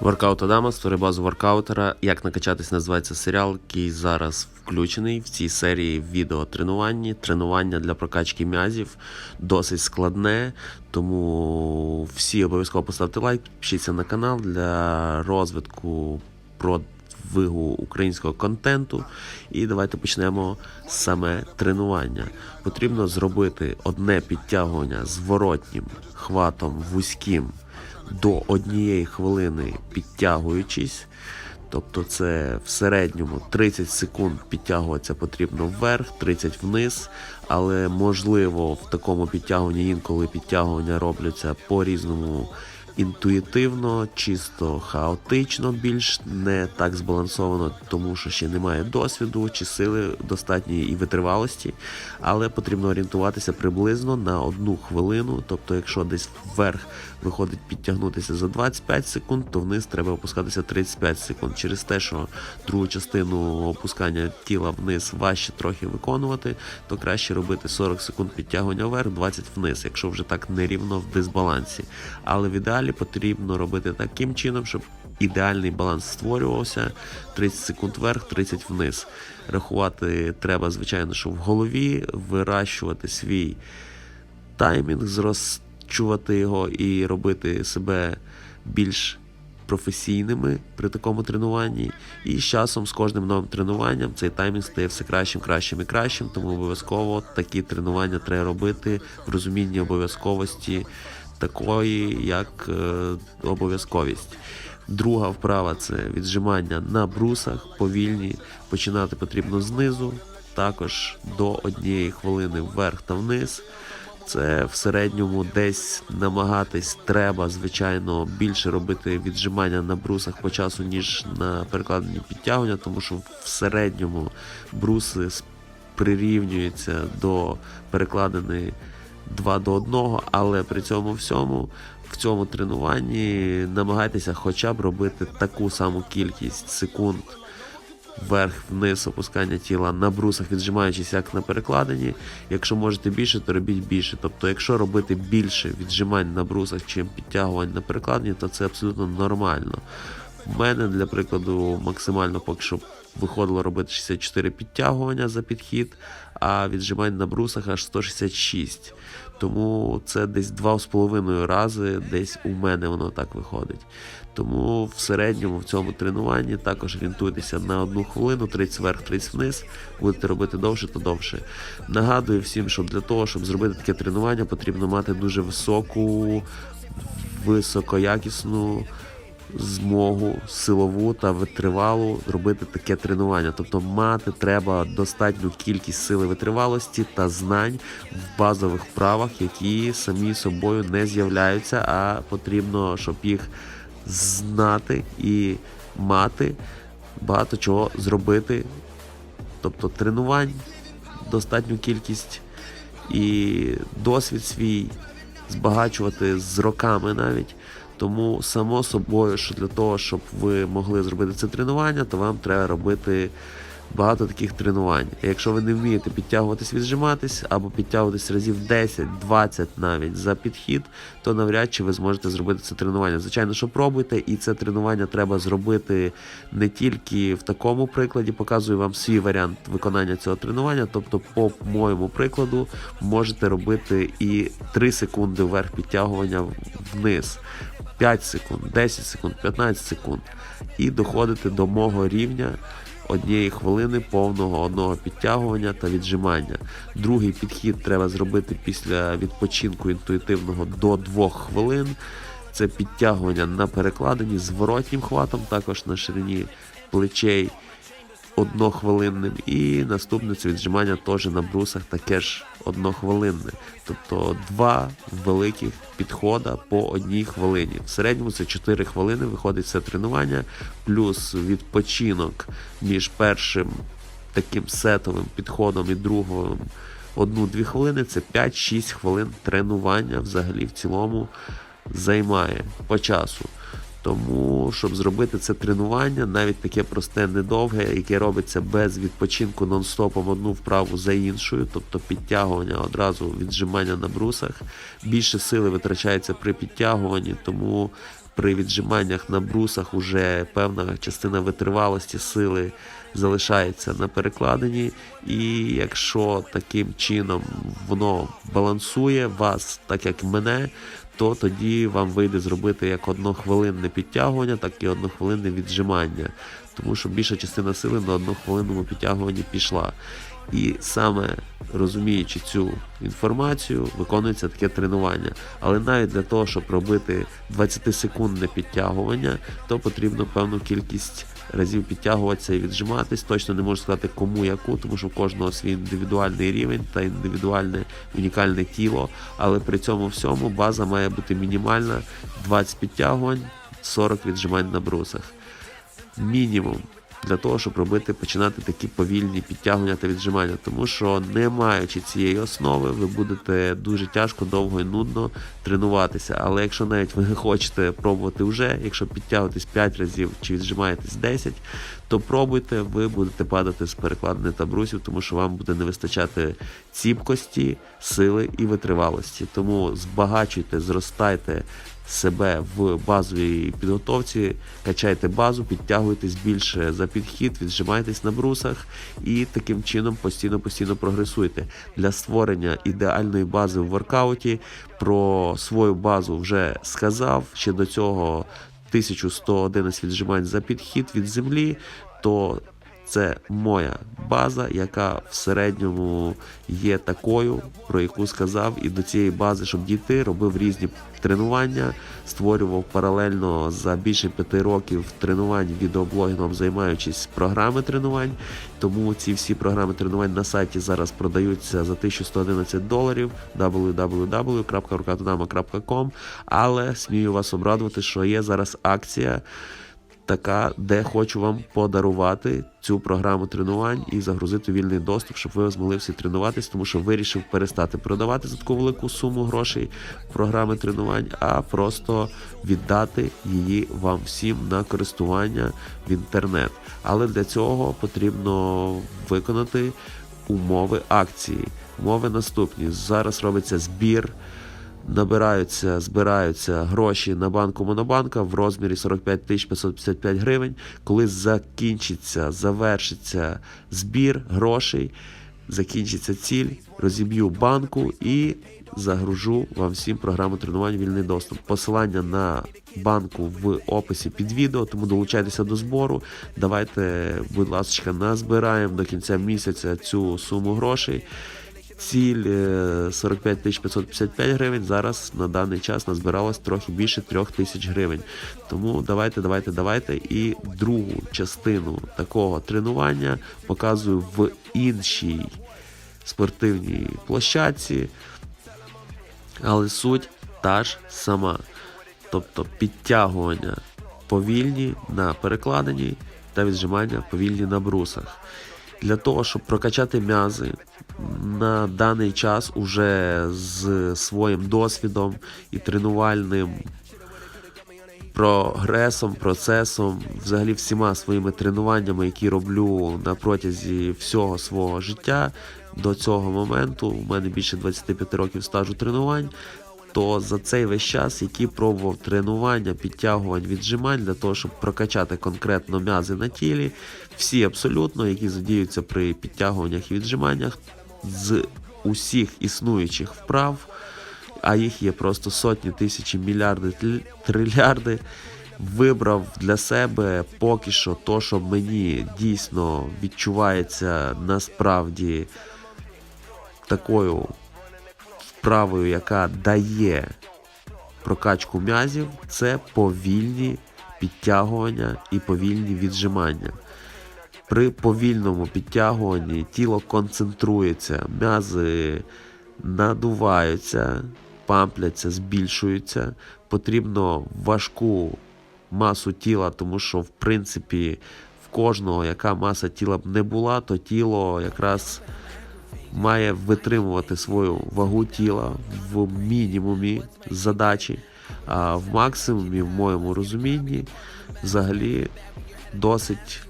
Воркаут Адама, створи базу воркаутера. Як накачатись називається серіал, який зараз включений в цій серії відео тренуванні. Тренування для прокачки м'язів досить складне, тому всі обов'язково поставте лайк, підпишіться на канал для розвитку продвигу українського контенту. І давайте почнемо саме тренування. Потрібно зробити одне підтягування зворотнім хватом вузьким до однієї хвилини підтягуючись. Тобто це в середньому 30 секунд підтягуватися потрібно вверх, 30 вниз, але можливо в такому підтягуванні інколи підтягування робляться по різному інтуїтивно, чисто хаотично, більш не так збалансовано, тому що ще немає досвіду чи сили достатньої і витривалості, але потрібно орієнтуватися приблизно на одну хвилину. Тобто, якщо десь вверх виходить підтягнутися за 25 секунд, то вниз треба опускатися 35 секунд. Через те, що другу частину опускання тіла вниз важче трохи виконувати, то краще робити 40 секунд підтягування вверх, 20 вниз, якщо вже так нерівно в дисбалансі. Але в ідеалі потрібно робити таким чином, щоб ідеальний баланс створювався 30 секунд вверх, 30 вниз. Рахувати треба, звичайно, що в голові, вирощувати свій таймінг, зрощувати його і робити себе більш професійними при такому тренуванні. І з часом, з кожним новим тренуванням, цей таймінг стає все кращим, кращим і кращим. Тому обов'язково такі тренування треба робити в розумінні обов'язковості такої, як е, обов'язковість. Друга вправа це віджимання на брусах, повільні. Починати потрібно знизу, також до однієї хвилини вверх та вниз. Це в середньому десь намагатись треба, звичайно, більше робити віджимання на брусах по часу, ніж на перекладенні підтягування, тому що в середньому бруси прирівнюються до перекладини 2 до 1, але при цьому всьому в цьому тренуванні намагайтеся хоча б робити таку саму кількість секунд вверх-вниз опускання тіла на брусах, віджимаючись як на перекладині. Якщо можете більше, то робіть більше. Тобто, якщо робити більше віджимань на брусах, чим підтягувань на перекладині, то це абсолютно нормально. У мене, для прикладу, максимально поки що виходило робити 64 підтягування за підхід, а віджимань на брусах аж 166. Тому це десь 2,5 рази, десь у мене воно так виходить. Тому в середньому в цьому тренуванні також орієнтуйтеся на одну хвилину, 30 вверх, 30 вниз. Будете робити довше, то довше. Нагадую всім, що для того, щоб зробити таке тренування, потрібно мати дуже високу, високоякісну змогу силову та витривалу робити таке тренування. Тобто мати треба достатню кількість сили витривалості та знань в базових вправах, які самі собою не з'являються, а потрібно, щоб їх знати і мати багато чого зробити. Тобто тренувань, достатню кількість і досвід свій збагачувати з роками навіть. Тому само собою, що для того, щоб ви могли зробити це тренування, то вам треба робити багато таких тренувань. І якщо ви не вмієте підтягуватись, віджиматись або підтягуватись разів 10-20 навіть за підхід, то навряд чи ви зможете зробити це тренування. Звичайно, що пробуйте, і це тренування треба зробити не тільки в такому прикладі, показую вам свій варіант виконання цього тренування. Тобто, по моєму прикладу, можете робити і 3 секунди вверх підтягування вниз. 5 секунд, 10 секунд, 15 секунд і доходити до мого рівня однієї хвилини повного одного підтягування та віджимання. Другий підхід треба зробити після відпочинку інтуїтивного до 2 хвилин. Це підтягування на перекладині з воротнім хватом, також на ширині плечей однохвилинним. І наступне це віджимання теж на брусах таке ж однохвилинне. Тобто два великих підхода по одній хвилині. В середньому це 4 хвилини виходить це тренування, плюс відпочинок між першим таким сетовим підходом і другим одну-дві хвилини. Це 5-6 хвилин тренування взагалі в цілому займає по часу. Тому, щоб зробити це тренування, навіть таке просте, недовге, яке робиться без відпочинку нон-стопом одну вправу за іншою, тобто підтягування одразу віджимання на брусах. Більше сили витрачається при підтягуванні, тому при віджиманнях на брусах уже певна частина витривалості сили залишається на перекладині, і якщо таким чином воно балансує вас, так як мене, то тоді вам вийде зробити як однохвилинне підтягування, так і однохвилинне віджимання. Тому що більша частина сили на однохвилинному підтягуванні пішла. І саме розуміючи цю інформацію, виконується таке тренування. Але навіть для того, щоб робити 20-секундне підтягування, то потрібно певну кількість разів підтягуватися і віджиматись. Точно не можу сказати, кому яку, тому що у кожного свій індивідуальний рівень та індивідуальне унікальне тіло. Але при цьому всьому база має бути мінімальна: 20 підтягувань, 40 віджимань на брусах. Мінімум для того, щоб робити, починати такі повільні підтягування та віджимання. Тому що, не маючи цієї основи, ви будете дуже тяжко, довго і нудно тренуватися. Але якщо навіть ви хочете пробувати вже, якщо підтягуєтесь 5 разів чи віджимаєтесь 10, то пробуйте, ви будете падати з перекладини та брусів, тому що вам буде не вистачати ціпкості, сили і витривалості. Тому збагачуйте, зростайте себе в базовій підготовці, качайте базу, підтягуйтесь більше за підхід, віджимайтесь на брусах і таким чином постійно-постійно прогресуйте. Для створення ідеальної бази в воркауті про свою базу вже сказав. Ще до цього 1111 віджимань за підхід від землі, то це моя база, яка в середньому є такою, про яку сказав, і до цієї бази, щоб дійти, робив різні тренування, створював паралельно за більше п'яти років тренувань відеоблогінгом, займаючись програми тренувань. Тому ці всі програми тренувань на сайті зараз продаються за 1111 доларів www.rukatodama.com Але смію вас обрадувати, що є зараз акція така, де хочу вам подарувати цю програму тренувань і загрузити вільний доступ, щоб ви змогли всі тренуватись, тому що вирішив перестати продавати за таку велику суму грошей програми тренувань, а просто віддати її вам всім на користування в інтернет. Але для цього потрібно виконати умови акції. Умови наступні. Зараз робиться збір набираються, збираються гроші на банку Монобанка в розмірі 45 тисяч 555 гривень. Коли закінчиться, завершиться збір грошей, закінчиться ціль, розіб'ю банку і загружу вам всім програму тренувань вільний доступ. Посилання на банку в описі під відео, тому долучайтеся до збору. Давайте, будь ласка, назбираємо до кінця місяця цю суму грошей. Ціль е, 45 тисяч 555 гривень. Зараз на даний час назбиралось трохи більше 3 тисяч гривень. Тому давайте, давайте, давайте. І другу частину такого тренування показую в іншій спортивній площадці. Але суть та ж сама. Тобто підтягування повільні на перекладині та віджимання повільні на брусах. Для того, щоб прокачати м'язи на даний час уже з своїм досвідом і тренувальним прогресом, процесом, взагалі всіма своїми тренуваннями, які роблю на протязі всього свого життя до цього моменту. У мене більше 25 років стажу тренувань. То за цей весь час, який пробував тренування, підтягувань, віджимань для того, щоб прокачати конкретно м'язи на тілі, всі абсолютно, які задіються при підтягуваннях і віджиманнях, з усіх існуючих вправ, а їх є просто сотні, тисячі, мільярди, трильярди. Вибрав для себе поки що то, що мені дійсно відчувається насправді такою вправою, яка дає прокачку м'язів, це повільні підтягування і повільні віджимання. При повільному підтягуванні тіло концентрується, м'язи надуваються, пампляться, збільшуються. Потрібно важку масу тіла, тому що, в принципі, в кожного, яка маса тіла б не була, то тіло якраз має витримувати свою вагу тіла в мінімумі задачі, а в максимумі, в моєму розумінні, взагалі досить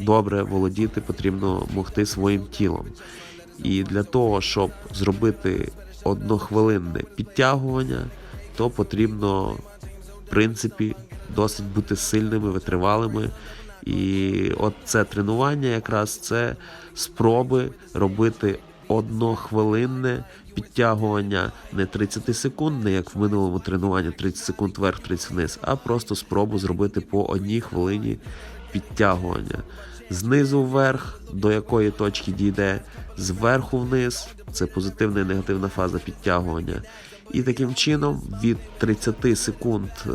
добре володіти потрібно могти своїм тілом. І для того, щоб зробити однохвилинне підтягування, то потрібно в принципі, досить бути сильними, витривалими. І от це тренування якраз це спроби робити однохвилинне підтягування не 30 секундне, як в минулому тренуванні 30 секунд вверх, 30 вниз, а просто спробу зробити по одній хвилині підтягування. Знизу вверх, до якої точки дійде, зверху вниз, це позитивна і негативна фаза підтягування. І таким чином від 30 секунд е,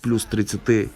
плюс 30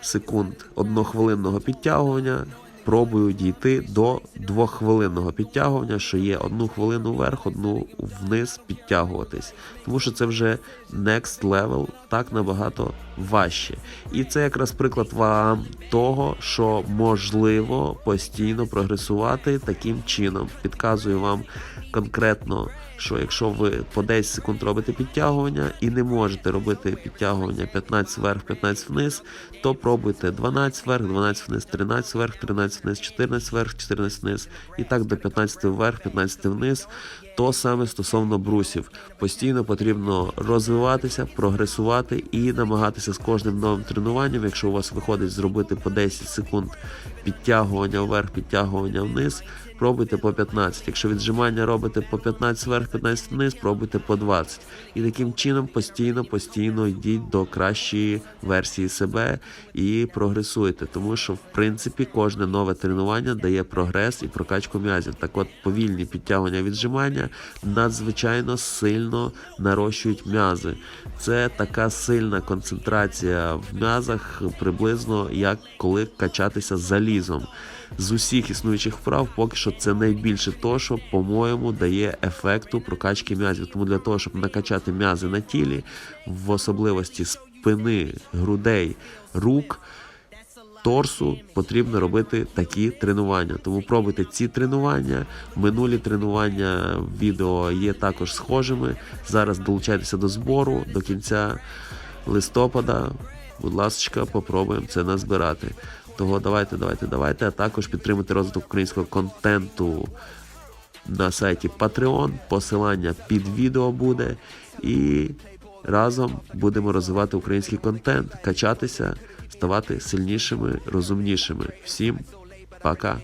секунд однохвилинного підтягування. Пробую дійти до двоххвилинного підтягування, що є одну хвилину вверх, одну вниз підтягуватись. Тому що це вже next level, так набагато важче. І це якраз приклад вам того, що можливо постійно прогресувати таким чином. Підказую вам конкретно, що якщо ви по 10 секунд робите підтягування і не можете робити підтягування 15 вверх, 15 вниз, то пробуйте 12 вверх, 12 вниз, 13 вверх, 13 вниз, 14 вверх, 14 вниз, і так до 15 вверх, 15 вниз. То саме стосовно брусів. Постійно потрібно розвиватися, прогресувати і намагатися з кожним новим тренуванням, якщо у вас виходить зробити по 10 секунд підтягування вверх, підтягування вниз, пробуйте по 15. Якщо віджимання робите по 15 вверх, 15 вниз, пробуйте по 20. І таким чином постійно, постійно йдіть до кращої версії себе і прогресуйте. Тому що, в принципі, кожне нове тренування дає прогрес і прокачку м'язів. Так от повільні підтягування віджимання надзвичайно сильно нарощують м'язи. Це така сильна концентрація в м'язах, приблизно як коли качатися залізом. З усіх існуючих вправ, поки що це найбільше то, що, по-моєму, дає ефекту прокачки м'язів. Тому для того, щоб накачати м'язи на тілі, в особливості спини, грудей, рук. Торсу потрібно робити такі тренування. Тому пробуйте ці тренування. Минулі тренування відео є також схожими. Зараз долучайтеся до збору до кінця листопада. Будь ласка, попробуємо це назбирати. Того давайте, давайте, давайте. А також підтримуйте розвиток українського контенту на сайті Patreon. Посилання під відео буде. І разом будемо розвивати український контент, качатися, ставати сильнішими, розумнішими. Всім пока!